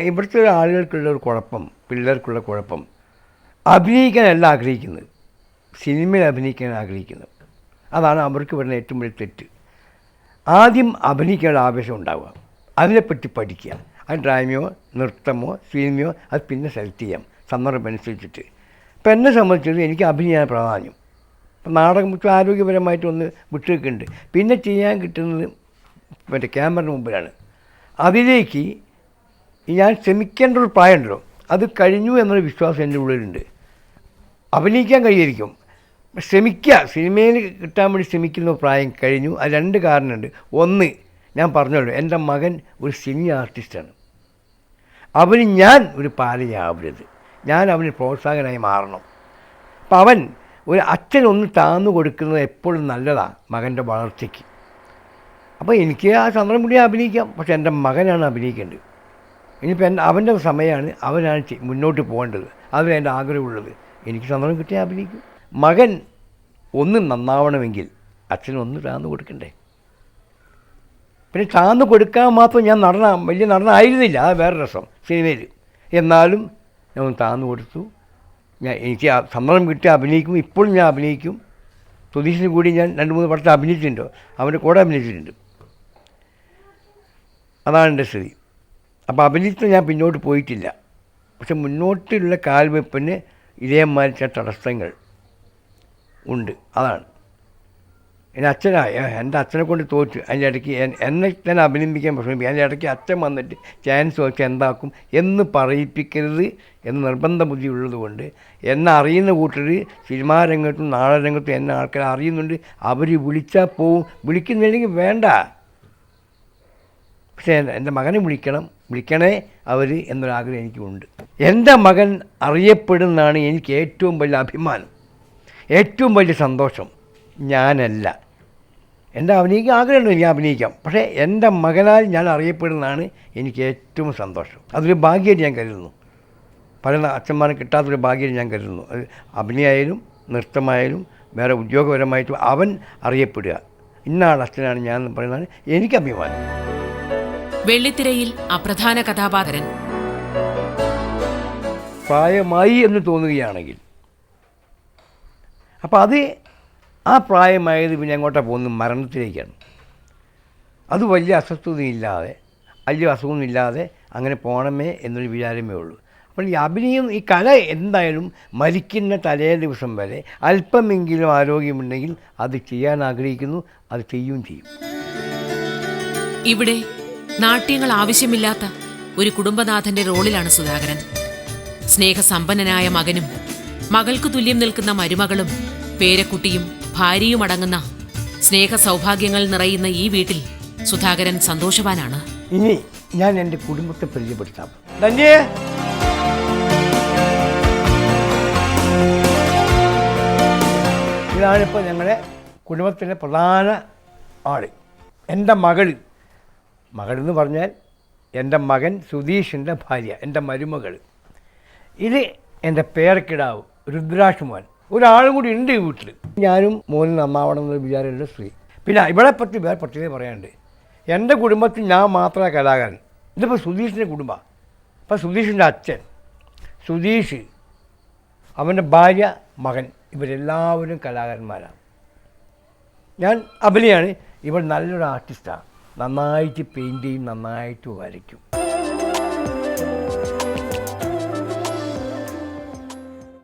ഇവിടുത്തെ ആളുകൾക്കുള്ള ഒരു കുഴപ്പം പിള്ളേർക്കുള്ള കുഴപ്പം. അഭിനയിക്കാനല്ല ആഗ്രഹിക്കുന്നത്. സിനിമയിൽ അഭിനയിക്കാൻ ആഗ്രഹിക്കുന്നത്. അതാണ് അവർക്ക് വരുന്ന ഏറ്റവും വലിയ തെറ്റ്. ആദ്യം അഭിനയിക്കാനുള്ള ആവേശം ഉണ്ടാവുക. അതിനെപ്പറ്റി പഠിക്കുക. അത് ഡ്രാമയോ നൃത്തമോ സിനിമയോ അത് പിന്നെ സെലക്ട് ചെയ്യാം. സന്ദർഭം അനുസരിച്ചിട്ട്. ഇപ്പം എന്നെ സംബന്ധിച്ചത് എനിക്ക് അഭിനയാണ് പ്രാധാന്യം. ഇപ്പം നാടകം മുറ്റും ആരോഗ്യപരമായിട്ട് ഒന്ന് വിട്ടുവെക്കുന്നുണ്ട് പിന്നെ ചെയ്യാൻ കിട്ടുന്നത് മറ്റേ ക്യാമറ മുമ്പിലാണ്. അതിലേക്ക് ഞാൻ ശ്രമിക്കേണ്ട ഒരു പ്രായമുണ്ടല്ലോ. അത് കഴിഞ്ഞു എന്നൊരു വിശ്വാസം എന്റെ ഉള്ളിലുണ്ട്. അഭിനയിക്കാൻ കഴിയായിരിക്കും. ശ്രമിക്കുക സിനിമയിൽ കിട്ടാൻ വേണ്ടി ശ്രമിക്കുന്ന പ്രായം കഴിഞ്ഞു. അത് രണ്ട് കാരണമുണ്ട്. ഒന്ന് ഞാൻ പറഞ്ഞല്ലോ എന്റെ മകൻ ഒരു സിനി ആർട്ടിസ്റ്റാണ്. അവന് ഞാൻ ഒരു പാലയാവരുത് ഞാൻ അവന് പ്രോത്സാഹനമായി മാറണം. അപ്പം അവൻ ഒരു അച്ഛൻ ഒന്ന് താന്നു കൊടുക്കുന്നത് എപ്പോഴും നല്ലതാണ് മകന്റെ വളർച്ചയ്ക്ക്. അപ്പോൾ എനിക്ക് ആ സന്ദർഭം കൂടി അഭിനയിക്കാം. പക്ഷേ എന്റെ മകനാണ് അഭിനയിക്കേണ്ടത്. ഇനിയിപ്പോൾ എന്റെ അവന്റെ സമയമാണ് അവനാണ് മുന്നോട്ട് പോകേണ്ടത്. അതിന് എന്റെ ആഗ്രഹമുള്ളത്. എനിക്ക് സന്ദർഭം കിട്ടിയ അഭിനയിക്കും മകൻ ഒന്ന് നന്നാവണമെങ്കിൽ അച്ഛൻ ഒന്ന് താന്ന് കൊടുക്കണ്ടേ? പിന്നെ താന്ന് കൊടുക്കാൻ മാത്രം ഞാൻ നടന വലിയ നടനായിരുന്നില്ല. അത് വേറെ രസം സിനിമയിൽ. എന്നാലും ഞാൻ താന്ന് കൊടുത്തു. ഞാൻ എനിക്ക് സമ്മതം കിട്ടി അഭിനയിക്കും. ഇപ്പോഴും ഞാൻ അഭിനയിക്കും. സുധീഷിന് കൂടി ഞാൻ രണ്ട് മൂന്ന് പടത്തിൽ അഭിനയിച്ചിട്ടുണ്ട്. അവന്റെ കൂടെ അഭിനയിച്ചിട്ടുണ്ട്. അതാണ് എന്റെ സ്ഥിതി. അപ്പോൾ അഭിനയിച്ച് ഞാൻ പിന്നോട്ട് പോയിട്ടില്ല. പക്ഷെ മുന്നോട്ടുള്ള കാൽവെപ്പിന് ഇതേമാതിരി ചില തടസ്സങ്ങൾ ഉണ്ട്. അതാണ്. എന്റെ അച്ഛനായ എന്റെ അച്ഛനെ കൊണ്ട് തോറ്റു. അതിന്റെ ഇടയ്ക്ക് എന്നെ തന്നെ അഭിനന്ദിക്കാൻ ശ്രമിക്കും അതിന്റെ ഇടയ്ക്ക് അച്ഛൻ വന്നിട്ട് ചാൻസ് വെച്ച് എന്താക്കും എന്ന് പറയിപ്പിക്കരുത് എന്ന് നിർബന്ധ ബുദ്ധി ഉള്ളതുകൊണ്ട് എന്നെ അറിയുന്ന കൂട്ടർ സിനിമാ രംഗത്തും നാടക രംഗത്തും എന്നെ ആൾക്കാർ അറിയുന്നുണ്ട്. അവർ വിളിച്ചാൽ പോവും. വിളിക്കുന്നില്ലെങ്കിൽ വേണ്ട. പക്ഷേ എന്റെ മകനെ വിളിക്കണം. വിളിക്കണേ അവർ എന്നൊരാഗ്രഹം എനിക്കുണ്ട്. എന്റെ മകൻ അറിയപ്പെടുന്നതാണ് എനിക്ക് ഏറ്റവും വലിയ അഭിമാനം ഏറ്റവും വലിയ സന്തോഷം. ഞാനല്ല. എന്റെ അഭിനയിക്കാൻ ആഗ്രഹമുണ്ട് എനിക്ക് അഭിനയിക്കാം. പക്ഷേ എന്റെ മകനാൽ ഞാൻ അറിയപ്പെടുന്നതാണ് എനിക്ക് ഏറ്റവും സന്തോഷം. അതൊരു ഭാഗ്യമായിട്ട് ഞാൻ കരുതുന്നു. പല അച്ഛന്മാരെ കിട്ടാത്തൊരു ഭാഗ്യം ഞാൻ കരുതുന്നു. അത് അഭിനയമായാലും നൃത്തമായാലും വേറെ ഉദ്യോഗപരമായിട്ടും അവൻ അറിയപ്പെടുക. ഇന്നാൾ അച്ഛനാണ് ഞാൻ പറയുന്നത് എനിക്ക് അഭിമാനം. വെള്ളിത്തിരയിൽ അപ്രധാന കഥാപാത്രൻ. പ്രായമായി എന്ന് തോന്നുകയാണെങ്കിൽ. അപ്പോൾ അത് ആ പ്രായമായത് പിന്നെ എങ്ങോട്ടാണ് പോകുന്നത് മരണത്തിലേക്കാണ്. അത് വലിയ അസ്വസ്ഥതയില്ലാതെ വലിയ അസുഖമൊന്നുമില്ലാതെ അങ്ങനെ പോകണമേ എന്നൊരു വിചാരമേ ഉള്ളൂ. അപ്പോൾ ഈ അഭിനയം ഈ കല എന്തായാലും മരിക്കുന്ന തലേ ദിവസം വരെ അല്പമെങ്കിലും ആരോഗ്യമുണ്ടെങ്കിൽ അത് ചെയ്യാൻ ആഗ്രഹിക്കുന്നു അത് ചെയ്യുകയും ചെയ്യും. ഇവിടെ നാട്യങ്ങൾ ആവശ്യമില്ലാത്ത ഒരു കുടുംബനാഥന്റെ റോളിലാണ് സുധാകരൻ. സ്നേഹസമ്പന്നനായ മകനും മകൾക്ക് തുല്യം നിൽക്കുന്ന മരുമകളും പേരക്കുട്ടിയും ഭാര്യയും അടങ്ങുന്ന സ്നേഹ സൗഭാഗ്യങ്ങൾ നിറയുന്ന ഈ വീട്ടിൽ സുധാകരൻ സന്തോഷവാനാണ്. ഇനി ഞാൻ എന്റെ കുടുംബത്തെ പരിചയപ്പെടുത്താം. ഇതാണിപ്പോ ഞങ്ങളുടെ കുടുംബത്തിലെ പ്രധാന ആൾ. എന്റെ മകൾ മകളെന്ന് പറഞ്ഞാൽ എന്റെ മകൻ സുധീഷിന്റെ ഭാര്യ എന്റെ മരുമകൾ. ഇത് എന്റെ പേരക്കിടാവ് രുദ്രാക്ഷ് മോൻ ഒരാളും കൂടി ഉണ്ട് ഈ വീട്ടിൽ. ഞാനും മോനും നന്നാവണം എന്നൊരു വിചാരമുള്ള സ്ത്രീ. പിന്നെ ഇവിടെ പറ്റി വേറെ പ്രത്യേകത പറയാനുണ്ട്. എന്റെ കുടുംബത്തിൽ ഞാൻ മാത്രമേ കലാകാരൻ. ഇതിപ്പോൾ സുധീഷിന്റെ കുടുംബമാണ്. അപ്പോൾ സുധീഷിന്റെ അച്ഛൻ സുധീഷ് അവന്റെ ഭാര്യ മകൻ ഇവരെല്ലാവരും കലാകാരന്മാരാണ്. ഞാൻ അഭിനയാണ്. ഇവർ നല്ലൊരു ആർട്ടിസ്റ്റാണ് നന്നായിട്ട് പെയിന്റ് ചെയ്യും നന്നായിട്ട് വരയ്ക്കും.